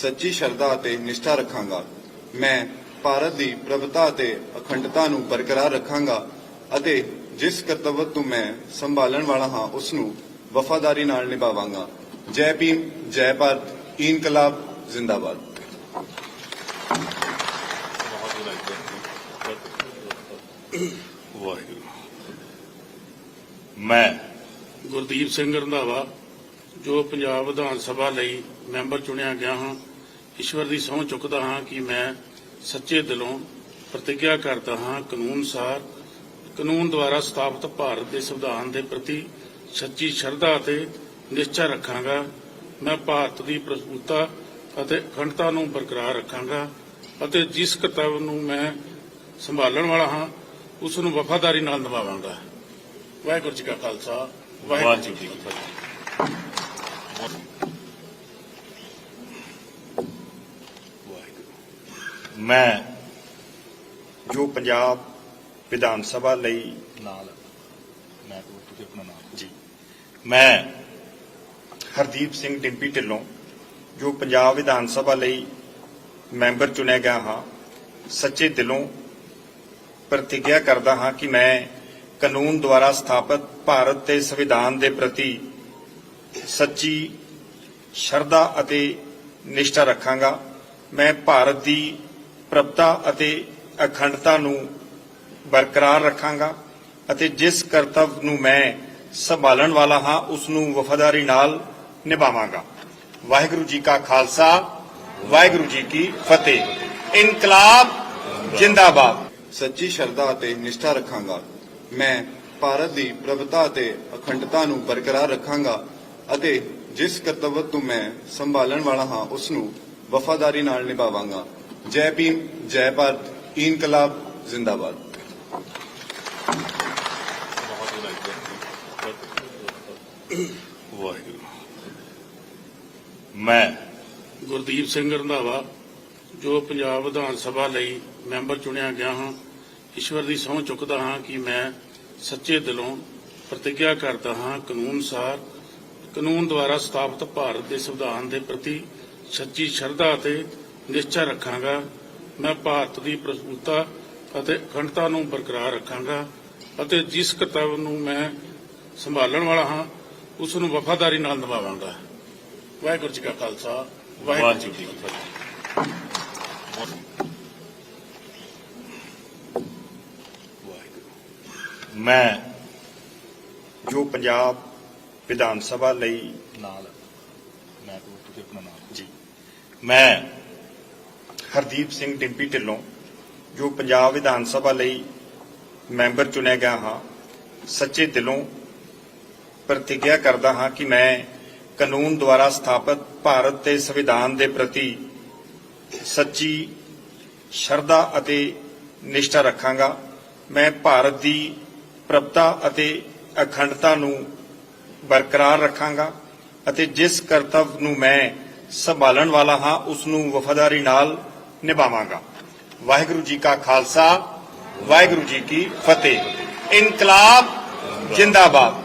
ਸੱਚੀ ਸ਼ਰਧਾ ਅਤੇ ਨਿਸ਼ਠਾ ਰੱਖਾਂਗਾ। ਮੈਂ ਭਾਰਤ ਦੀ ਪ੍ਰਭਤਾ ਅਤੇ ਅਖੰਡਤਾ ਨੂੰ ਬਰਕਰਾਰ ਰੱਖਾਂਗਾ ਅਤੇ ਜਿਸ ਕਰਤੱਵ ਤੋਂ ਮੈਂ ਸੰਭਾਲਣ ਵਾਲਾ ਹਾਂ ਉਸ ਨੂੰ ਵਫਾਦਾਰੀ ਨਾਲ ਨਿਭਾਵਾਂਗਾ। ਜੈ ਭੀਮ, ਜੈ ਭਾਰਤ, ਇਨਕਲਾਬ, ਜ਼ਿੰਦਾਬਾਦ। ਮੈਂ ਗੁਰਦੀਪ ਸਿੰਘ ਰੰਧਾਵਾ, ਜੋ ਪੰਜਾਬ ਵਿਧਾਨ ਸਭਾ ਲਈ ਮੈਂਬਰ ਚੁਣਿਆ ਗਿਆ ਹਾਂ ਈਸ਼ਵਰ ਦੀ ਸਹੁੰ ਚੁੱਕਦਾ ਹਾਂ ਕਿ ਮੈਂ ਸੱਚੇ ਦਿਲੋਂ ਪ੍ਰਤੀਗਿਆ ਕਰਦਾ ਹਾਂ ਕਾਨੂੰਨ ਅਨੁਸਾਰ ਕਾਨੂੰਨ ਦੁਆਰਾ ਸਥਾਪਿਤ ਭਾਰਤ ਦੇ ਸੰਵਿਧਾਨ ਦੇ ਪ੍ਰਤੀ ਸੱਚੀ ਸ਼ਰਧਾ ਅਤੇ ਨਿਸ਼ਚਾ ਰੱਖਾਂਗਾ। ਮੈਂ ਭਾਰਤ ਦੀ ਪ੍ਰਭੂਤਾ ਅਤੇ ਅਖੰਡਤਾ ਨੂੰ ਬਰਕਰਾਰ ਰੱਖਾਂਗਾ ਅਤੇ ਜਿਸ ਕਰਤੱਵ ਨੂੰ ਮੈਂ ਸੰਭਾਲਣ ਵਾਲਾ ਹਾਂ, ਉਸ ਨੂੰ ਵਫਾਦਾਰੀ ਨਾਲ ਨਿਭਾਵਾਂਗਾ। ਵਾਹਿਗੁਰੂ ਜੀ ਕਾ ਖਾਲਸਾ, ਵਾਹਿਗੁਰੂ ਜੀ ਕੀ ਫਤਿਹ। ਮੈਂ ਜੋ ਪੰਜਾਬ ਵਿਧਾਨ ਸਭਾ ਲਈ ਨਾਲ ਮੈਂ ਕਹੂੰ ਤੁਸੀਂ ਆਪਣਾ ਨਾਮ ਜੀ। ਮੈਂ ਹਰਦੀਪ ਸਿੰਘ ਡਿੰਪੀ ਢਿੱਲੋਂ ਜੋ ਪੰਜਾਬ ਵਿਧਾਨ ਸਭਾ ਲਈ ਮੈਂਬਰ ਚੁਣਿਆ ਗਿਆ ਹਾਂ ਸੱਚੇ ਦਿਲੋਂ ਪ੍ਰਤੀਗਿਆ ਕਰਦਾ ਹਾਂ ਕਿ ਮੈਂ ਕਾਨੂੰਨ ਦੁਆਰਾ ਸਥਾਪਿਤ ਭਾਰਤ ਦੇ ਸੰਵਿਧਾਨ ਦੇ ਪ੍ਰਤੀ ਸੱਚੀ ਸ਼ਰਧਾ ਅਤੇ ਨਿਸ਼ਠਾ ਰੱਖਾਂਗਾ। ਮੈਂ ਭਾਰਤ ਦੀ ਪ੍ਰਭਤਾ ਅਤੇ ਅਖੰਡਤਾ ਨੂੰ ਬਰਕਰਾਰ ਰੱਖਾਂਗਾ ਅਤੇ ਜਿਸ ਕਰਤੱਵ ਨੂੰ ਮੈਂ ਸੰਭਾਲਣ ਵਾਲਾ ਹਾਂ, ਉਸ ਨੂੰ ਵਫਾਦਾਰੀ ਨਾਲ ਨਿਭਾਵਾਂਗਾ। ਵਾਹਿਗੁਰੂ ਜੀ ਕਾ ਖਾਲਸਾ, ਵਾਹਿਗੁਰੂ ਜੀ ਕੀ ਫਤਿਹ। ਇਨਕਲਾਬ ਜਿੰਦਾਬਾਦ। ਸੱਚੀ ਸ਼ਰਧਾ ਅਤੇ ਨਿਸ਼ਠਾ ਰੱਖਾਂਗਾ। ਮੈਂ ਭਾਰਤ ਦੀ ਪ੍ਰਭਤਾ ਅਤੇ ਅਖੰਡਤਾ ਨੂੰ ਬਰਕਰਾਰ ਰੱਖਾਂਗਾ ਅਤੇ ਜਿਸ ਕਰਤੱਵ ਨੂੰ ਮੈਂ ਸੰਭਾਲਣ ਵਾਲਾ ਹਾਂ, ਉਸ ਨੂੰ ਵਫਾਦਾਰੀ ਨਾਲ ਨਿਭਾਵਾਂਗਾ। ਜੈ ਭੀਮ, ਜੈ ਭਾਰਤ, ਇਨਕਲਾਬ, ਜ਼ਿੰਦਾਬਾਦ। ਵਾਹਿਗੁਰੂ। ਮੈਂ ਗੁਰਦੀਪ ਸਿੰਘ ਰੰਧਾਵਾ, ਜੋ ਪੰਜਾਬ ਵਿਧਾਨ ਸਭਾ ਲਈ ਮੈਂਬਰ ਚੁਣਿਆ ਗਿਆ ਹਾਂ, ਈਸ਼ਵਰ ਦੀ ਸਹੁੰ ਚੁੱਕਦਾ ਹਾਂ ਕਿ ਮੈਂ ਸੱਚੇ ਦਿਲੋਂ ਪ੍ਰਤੀਗਿਆ ਕਰਦਾ ਹਾਂ ਕਾਨੂੰਨ ਅਨੁਸਾਰ ਕਾਨੂੰਨ ਦੁਆਰਾ ਸਥਾਪਿਤ ਭਾਰਤ ਦੇ ਸੰਵਿਧਾਨ ਦੇ ਪ੍ਰਤੀ ਸੱਚੀ ਸ਼ਰਧਾ ਅਤੇ ਨਿਸ਼ਚਾ ਰੱਖਾਂਗਾ। ਮੈਂ ਭਾਰਤ ਦੀ ਪ੍ਰਭੂਤਾ ਅਤੇ ਅਖੰਡਤਾ ਨੂੰ ਬਰਕਰਾਰ ਰੱਖਾਂਗਾ ਅਤੇ ਜਿਸ ਕਰਤੱਵ ਨੂੰ ਮੈਂ ਸੰਭਾਲਣ ਵਾਲਾ ਹਾਂ ਉਸ ਨੂੰ ਵਫਾਦਾਰੀ ਨਾਲ ਨਿਭਾਵਾਂਗਾ। ਵਾਹਿਗੁਰੂ ਜੀ ਕਾ ਖਾਲਸਾ ਵਾਹਿਗੁਰੂ ਜੀ ਕੀ ਫਤਿਹ। ਮੈਂ ਜੋ ਪੰਜਾਬ ਵਿਧਾਨ ਸਭਾ ਲਈ ਨਾਲ ਮੈਂ ਤੁਸੀਂ ਆਪਣਾ ਨਾਮ। ਜੀ। ਮੈਂ ਹਰਦੀਪ ਸਿੰਘ ਡਿੰਪੀ ਢਿੱਲੋਂ, ਜੋ ਪੰਜਾਬ ਵਿਧਾਨ ਸਭਾ ਲਈ ਮੈਂਬਰ ਚੁਣਿਆ ਗਿਆ ਹਾਂ, ਸੱਚੇ ਦਿਲੋਂ ਪ੍ਰਤੀਗਿਆ ਕਰਦਾ ਹਾਂ ਕਿ ਮੈਂ ਕਾਨੂੰਨ ਦੁਆਰਾ ਸਥਾਪਿਤ ਭਾਰਤ ਦੇ ਸੰਵਿਧਾਨ ਦੇ ਪ੍ਰਤੀ ਸੱਚੀ ਸ਼ਰਧਾ ਅਤੇ ਨਿਸ਼ਠਾ ਰੱਖਾਂਗਾ। ਮੈਂ ਭਾਰਤ ਦੀ ਪ੍ਰਭਤਾ ਅਤੇ ਅਖੰਡਤਾ ਨੂੰ ਬਰਕਰਾਰ ਰੱਖਾਂਗਾ ਅਤੇ ਜਿਸ ਕਰਤੱਵ ਨੂੰ ਮੈਂ ਸੰਭਾਲਣ ਵਾਲਾ ਹਾਂ, ਉਸ ਨੂੰ ਵਫਾਦਾਰੀ ਨਾਲ ਨਿਭਾਵਾਂਗਾ। ਵਾਹਿਗੁਰੂ ਜੀ ਕਾ ਖਾਲਸਾ ਵਾਹਿਗੁਰੂ ਜੀ ਕੀ ਫਤਿਹ। ਇਨਕਲਾਬ ਜਿੰਦਾਬਾਦ।